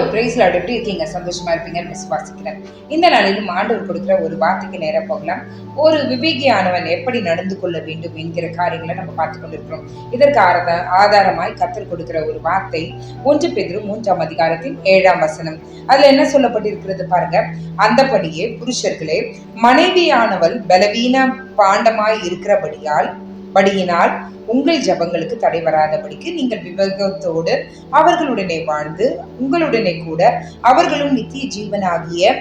எப்படி இருக்கீங்க. சந்தோஷமா இருப்பீங்கன்னு விசுவாசிக்கிறேன். இந்த நாளிலும் ஆண்டவர் கொடுக்குற ஒரு வார்த்தைக்கு நேரம் போகலாம். ஒரு விவேகியானவன் எப்படி நடந்து கொள்ள வேண்டும் என்கிற காரியங்களை நம்ம பார்த்து கொண்டிருக்கிறோம் இதற்கு ஆரத ஆதாரமாய் கத்தல் கொடுக்கிற ஒரு வார்த்தை ஒன்று பெதிரும் மூன்றாம் அதிகாரத்தின் ஏழாம் வசனம். அதுல என்ன சொல்லப்பட்டிருக்கிறது பாருங்க. அந்தபடியே புருஷர்களே மனைவியானவள் பலவீன பாண்டமாய் இருக்கிறபடியால் படியினால் உங்கள் ஜபங்களுக்கு தடை வராதபடிக்கு நீங்கள் விவேகத்தோடு அவர்களுடனே வாழ்ந்து உங்களுடனே கூட அவர்களும் நித்திய ஜீவனாகிய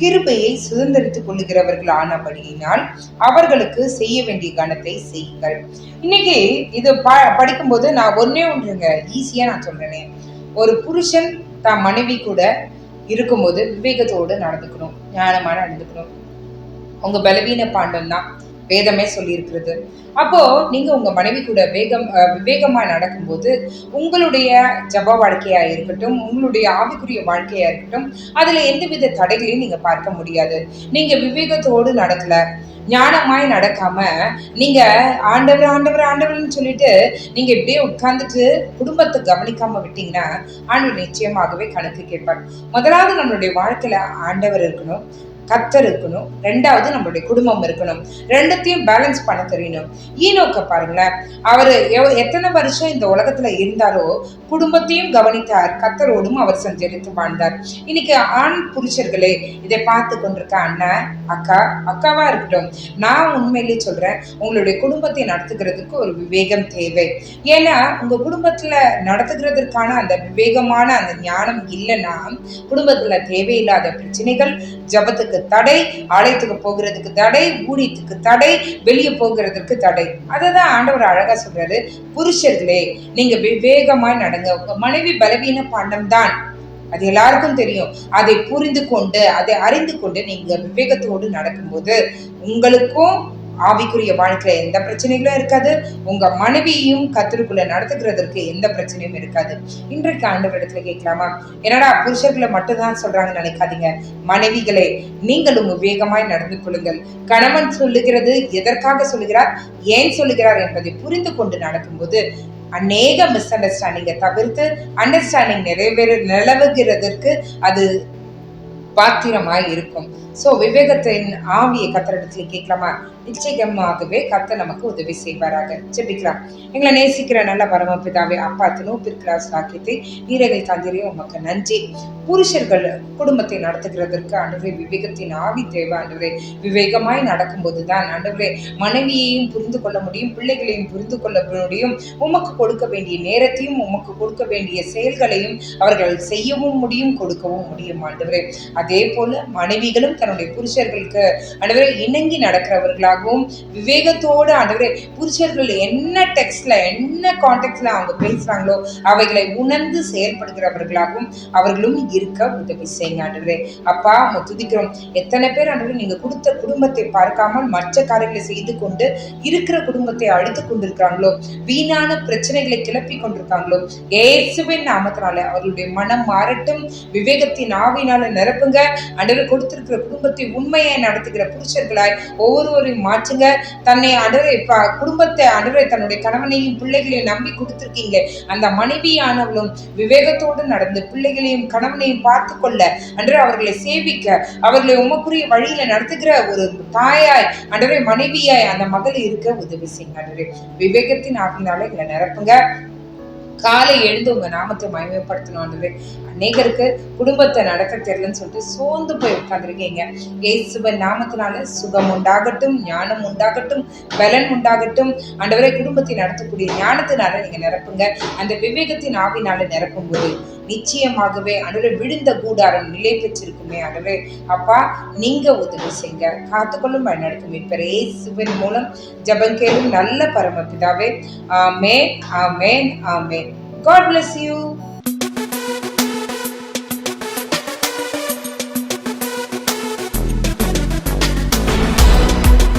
கிருபையை சுதந்திரித்துக் கொள்ளுகிறவர்கள் ஆனபடியினால் அவர்களுக்கு செய்ய வேண்டிய கணத்தை செய்யுங்கள். இன்னைக்கு இது ப படிக்கும்போது நான் ஒன்னே ஒன்றுங்க ஈஸியா நான் சொல்றேனே. ஒரு புருஷன் தான் மனைவி கூட இருக்கும்போது விவேகத்தோடு நடந்துக்கணும் ஞானமாக நடந்துக்கணும். உங்க பலவீன பாண்டம் தான் வேதமே சொல்லியிருக்கிறது. அப்போ நீங்க உங்க மனைவி கூட வேகம் விவேகமா நடக்கும்போது உங்களுடைய ஜப வாழ்க்கையா இருக்கட்டும் உங்களுடைய ஆவிக்குரிய வாழ்க்கையா இருக்கட்டும் அதுல எந்தவித தடைகளையும் நீங்க பார்க்க முடியாது. நீங்க விவேகத்தோடு நடக்கல. ஞானமாய் நடக்காம நீங்க ஆண்டவர் ஆண்டவர் ஆண்டவர்னு சொல்லிட்டு நீங்க இப்படியே உட்கார்ந்துட்டு குடும்பத்தை கவனிக்காம விட்டீங்கன்னா ஆண்டவர் நிச்சயமாகவே கணக்கு கேட்பார். முதலாவது நம்மளுடைய வாழ்க்கையில ஆண்டவர் இருக்கணும். கத்தர் இருக்கணும். ரெண்டாவது நம்மளுடைய குடும்பம் இருக்கணும். ரெண்டத்தையும் பேலன்ஸ் பண்ண தெரியணும். ஈனோக்க பாருங்களேன். அவர் எத்தனை வருஷம் இந்த உலகத்துல இருந்தாரோ குடும்பத்தையும் கவனித்தார். கத்தரோடும் அவர் சஞ்சரித்து வாழ்ந்தார். இன்னைக்கு ஆண் புருஷர்களே இதை பார்த்து கொண்டிருக்க அண்ணன் அக்கா அக்காவா இருக்கட்டும் நான் உண்மையிலேயே சொல்றேன் உங்களுடைய குடும்பத்தை நடத்துகிறதுக்கு ஒரு விவேகம் தேவை. ஏன்னா உங்க குடும்பத்துல நடத்துகிறதுக்கான அந்த விவேகமான அந்த ஞானம் இல்லைன்னா குடும்பத்துல தேவையில்லாத பிரச்சனைகள் ஜபத்துக்கு தடை ஆலயத்துக்கு போகிறதுக்கு தடை ஊழியத்துக்கு தடை வெளியே போகிறதுக்கு தடை. அதை தான் ஆண்டவர் அழகாக சொல்கிறாரு புருஷர்களே நீங்கள் விவேகமாய் நடங்க. உங்கள் மனைவி பலவீன பாண்டம் தான் அது எல்லாருக்கும் தெரியும். அதை புரிந்து கொண்டு அதை அறிந்து கொண்டு நீங்கள் விவேகத்தோடு நடக்கும்போது உங்களுக்கும் ஆவிக்குரிய வாழ்க்கையில எந்த பிரச்சனைகளும் இருக்காது. உங்க மனைவியையும் கத்தருக்குள்ள நடத்துகிறதற்கு எந்த பிரச்சனையும் இருக்காது. இன்றைக்கு ஆண்டவரிடத்துல கேட்கலாமா? என்னடா புருஷர்களை மட்டும்தான் சொல்றாங்கன்னு நினைக்காதீங்க. மனைவிகளே நீங்களும் விவேகமாய் நடந்து கொள்ளுங்கள். கணவன் சொல்லுகிறது எதற்காக சொல்லுகிறார்? ஏன் சொல்லுகிறார் என்பதை புரிந்து கொண்டு நடக்கும்போது அநேக மிஸ் அண்டர்ஸ்டாண்டிங்கை தவிர்த்து அண்டர்ஸ்டாண்டிங் நிறைவேற நிலவுகிறதற்கு அது பாத்திரமாய் இருக்கும். ஸோ விவேகத்தின் ஆவியை கத்தரிடத்துல கேட்கலாமா? நிச்சயமாகவே கத்த நமக்கு உதவி செய்வாராக. ஜெபிக்கலாம். எங்களை நேசிக்கிற நல்ல பரமபிதாவே அப்பா தினோப்பிற்கிற சாக்கியத்தை நீரகை தந்திரே உமக்கு நன்றி. புருஷர்கள் குடும்பத்தை நடத்துகிறதற்கு ஆண்டவரே விவேகத்தின் ஆவி தேவை ஆண்டவரே விவேகமாய் நடக்கும்போது தான் ஆண்டவரே மனைவியையும் புரிந்து கொள்ள முடியும் பிள்ளைகளையும் புரிந்து கொள்ள முடியும். உமக்கு கொடுக்க வேண்டிய நேரத்தையும் உமக்கு கொடுக்க வேண்டிய செயல்களையும் அவர்கள் செய்யவும் முடியும் கொடுக்கவும் முடியும் ஆண்டவரே. அதே போல மனைவிகளும் தன்னுடைய புருஷர்களுக்கு ஆண்டவரே இணங்கி நடக்கிறவர்களாகவும் விவேகத்தோடு ஆண்டவரே புருஷர்கள் என்ன டெக்ஸ்ட்ல என்ன கான்டெக்ட்ல அவங்க பேசுறாங்களோ அவைகளை உணர்ந்து செயல்படுகிறவர்களாகவும் அவர்களும் இருக்க உதவி செய்யுங்க ஆண்டவரே அப்பா உம்மை துதிக்கிறோம். எத்தனை பேர் ஆண்டவரே நீங்க கொடுத்த குடும்பத்தை பார்க்காமல் மற்ற காரியங்களை செய்து கொண்டு இருக்கிற குடும்பத்தை அழித்து கொண்டிருக்கிறாங்களோ வீணான பிரச்சனைகளை கிளப்பி கொண்டிருக்காங்களோ ஏசுவின் நாமத்தினால அவர்களுடைய மனம் மாறட்டும். விவேகத்தின் ஆவினால நிரப்புங்க. ஆண்டவர் கொடுத்திருக்கிற குடும்பத்தை உண்மையை நடத்துகிற புருஷர்களாய் ஒவ்வொருவரையும் மாற்றுங்க. தன்னை அடரை குடும்பத்தை அடரை தன்னுடைய கணவனையும் பிள்ளைகளையும் நம்பி கொடுத்துருக்கீங்க. அந்த மனைவியானவளும் விவேகத்தோடு நடந்து பிள்ளைகளையும் கணவனையும் பார்த்து கொள்ள அன்று அவர்களை சேவிக்க அவர்களை உமக்குரிய வழியில நடத்துகிற ஒரு தாயாய் அன்றரை மனைவியாய் அந்த மகள் இருக்க உதவி செய்யுங்க அன்றரை விவேகத்தின் ஆகினால எங்களை நிரப்புங்க. காலை எழுந்து உங்க நாமத்தை மகிமைப்படுத்தணும் ஆண்டவரே அநேகருக்கு குடும்பத்தை நடத்த தெரியலன்னு சொல்லிட்டு சோர்ந்து போய் உட்காந்துருக்கீங்க இயேசுவன் நாமத்தினால சுகம் உண்டாகட்டும் ஞானம் உண்டாகட்டும் பலன் உண்டாகட்டும். ஆண்டவரே குடும்பத்தை நடத்தக்கூடிய ஞானத்தினால நீங்க நிரப்புங்க. அந்த விவேகத்தின் ஆவினால நிரப்பும் போது நிச்சயமாகவே அன்றரை விழுந்த கூடாரம் நிலை பெற்றிருக்குமே அன்றரே அப்பா நீங்க உதவி செய்ங்க காத்துக்கொள்ளும் வழிநடத்தும் இப்ப இயேசுவின் மூலம். ஜபம் கேளும் நல்ல பரமபிதாவே. Amen amen amen. God bless you